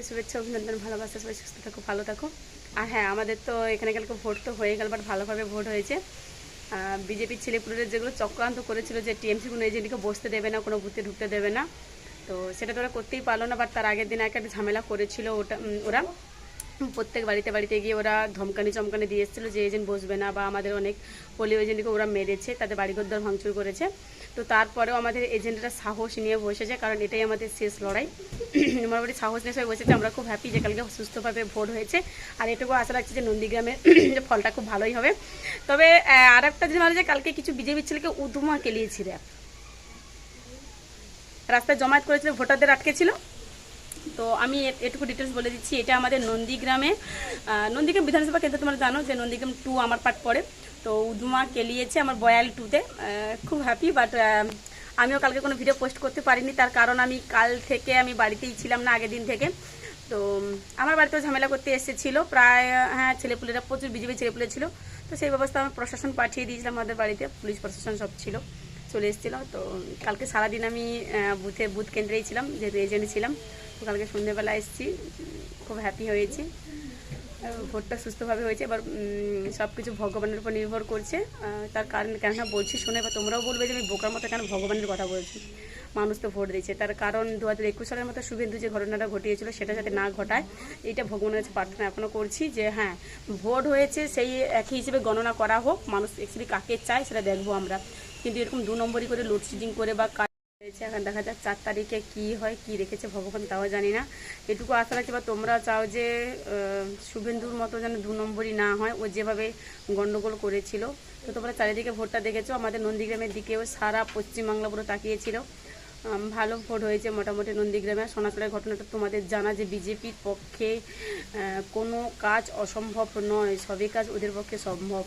প্রীতি শুভেচ্ছা, অভিনন্দন, ভালোবাসা, সবাই সুস্থ থাকো, ভালো থাকো। আর হ্যাঁ আমাদের তো এখানে কালকে ভোট তো হয়ে গেল বাট ভালোভাবে ভোট হয়েছে। বিজেপির ছেলেপুলের যেগুলো চক্রান্ত করেছিল যে টিএমসি কোনো এজেন্টকে বসতে দেবে না, কোনো বুথে ঢুকতে দেবে না, তো সেটা তো ওরা করতেই পারল না বাট তার আগের দিন একটা ঝামেলা করেছিল ওটা ওরা। প্রত্যেক বাড়িতে বাড়িতে গিয়ে ওরা ধমকানি চমকানি দিয়ে এসেছিল যে এজেন্ট বসবে না বা আমাদের অনেক পোলিও এজেন্টকে ওরা মেরেছে, তাদের বাড়িঘর দর ভাঙচুর করেছে। তো তারপরেও আমাদের এজেন্টরা সাহস নিয়ে বসেছে, কারণ এটাই আমাদের শেষ লড়াই। মোটামুটি সাহস নিয়ে সবাই বসেছে, আমরা খুব হ্যাপি যে কালকে সুস্থভাবে ভোট হয়েছে। আর এটুকু আশা রাখছি যে নন্দীগ্রামের ফলটা খুব ভালোই হবে। তবে আর একটা জিনিস ভালো যে কালকে কিছু বিজেপির ছেলেকে উদুমা কেলিয়েছি রে রাস্তায় জমায়েত করেছিল, ভোটারদের আটকে ছিল তো আমি এটুকু ডিটেলস বলে দিচ্ছি। এটা আমাদের নন্দীগ্রামে নন্দীগ্রাম বিধানসভা কেন্দ্র তোমরা জানো যে নন্দীগ্রাম টু আমার পার্ট পড়ে। তো উদুমা কেলিয়েছে আমার বয়াল টুতে খুব হ্যাপি বাট আমিও কালকে কোনো ভিডিও পোস্ট করতে পারিনি। তার কারণ আমি কাল থেকে আমি বাড়িতেই ছিলাম না, আগের দিন থেকে। তো আমার বাড়িতেও ঝামেলা করতে এসেছিল। প্রায় হ্যাঁ ছেলেপুলেরা প্রচুর বিজেপি ছেলেপুলে ছিল। তো সেই ব্যবস্থা আমি প্রশাসন পাঠিয়ে দিয়েছিলাম আমাদের বাড়িতে। পুলিশ প্রশাসন সব ছিল। চলে এসেছিল। তো কালকে সারাদিন আমি বুথে বুথ কেন্দ্রেই ছিলাম, যেহেতু এজেন্ট ছিলাম, তো কালকে সন্ধ্যেবেলা এসেছি, খুব হ্যাপি হয়েছি। ভোটটা সুস্থভাবে হয়েছে, এবার সব কিছু ভগবানের উপর নির্ভর করছে। তার কারণ কেননা বলছি, শুনে বা তোমরাও বলবে যে আমি বোকার মতো কেন ভগবানের কথা বলছি। মানুষ তো ভোট দিচ্ছে। তার কারণ দু হাজার একুশ সালের মতো শুভেন্দু যে ঘটনাটা ঘটিয়েছিল, সেটা যাতে না ঘটায় এইটা ভগবানের কাছে প্রার্থনা এখনও করছি যে হ্যাঁ ভোট হয়েছে, সেই একই হিসেবে গণনা করা হোক। মানুষ অ্যাকচুয়ালি কাকে চায়, সেটা দেখব আমরা। কিন্তু এরকম দু নম্বরই করে লোডশেডিং করে বা হয়েছে এখন দেখা যাক চার তারিখে কি হয়, কি রেখেছে ভগবান তাও জানি না। এটুকু আশা রাখছি বা তোমরা চাও যে শুভেন্দুর মতো যেন দু নম্বরই না হয়। ও যেভাবে গন্ডগোল করেছিল। তো তোমরা চারিদিকে ভোটটা দেখেছ। আমাদের নন্দীগ্রামের দিকেও সারা পশ্চিমবাংলা পুরো তাকিয়েছিল। ভালো ভোট হয়েছে মোটামুটি নন্দীগ্রামে। সোনাচলের ঘটনাটা তোমাদের জানা যে বিজেপির পক্ষে কোনো কাজ অসম্ভব নয়। সবই কাজ ওদের পক্ষে সম্ভব।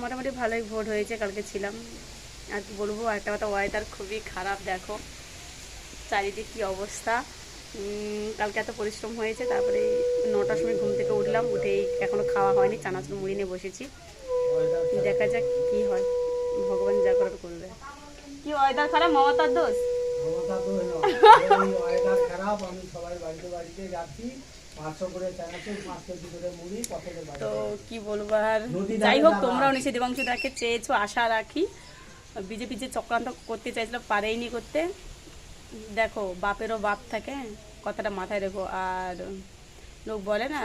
মোটামুটি ভালোই ভোট হয়েছে, কালকে ছিলাম। আর কি বলব একটা কথা ওয়েদার খুবই খারাপ দেখো। চারিদিক কী অবস্থা? কালকে এত পরিশ্রম হয়েছে তারপরে নটার সময় ঘুম থেকে উঠলাম উঠেই এখনও খাওয়া হয়নি চানাচুর মুড়ি নিয়ে বসেছি। দেখা যাক কি হয় ভগবান যা করার করবে। কি ওয়েদার খারাপ মমতার দোষ? তো হলো ওয়েদার খারাপ আমি সবাই বাড়িতে বাড়িতে যাচ্ছি পাঁচশো করে চানাচুর পাঁচ কেজি করে মুড়ি পকেটে বাড়ি তো কি বলব আর যাই হোক তোমরাও নিশ্চয়ই দেবাংশু দাকে চেয়েছো আশা রাখি। বিজেপি যে চক্রান্ত করতে চাইছিল পারেইনি করতে। দেখো, বাপেরও বাপ থাকে, কথাটা মাথায় রেখো। আর লোক বলে না,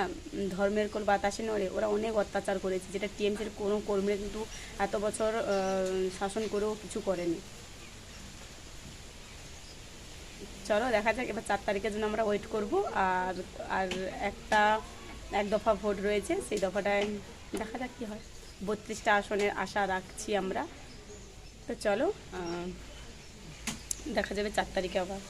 ধর্মের কোল বাতাসে নড়ে। ওরা অনেক অত্যাচার করেছে, যেটা টিএমসির কোনো কর্মীরা কিন্তু এত বছর শাসন করেও কিছু করেনি। চলো, দেখা যাক, এবার চার তারিখের জন্য আমরা ওয়েট করব। আর আর একটা, এক দফা ভোট রয়েছে, সেই দফাটায় দেখা যাক কী হয়। বত্রিশটা আসনের আশা রাখছি আমরা। তো চলো দেখা যাবে চার তারিখে আবার।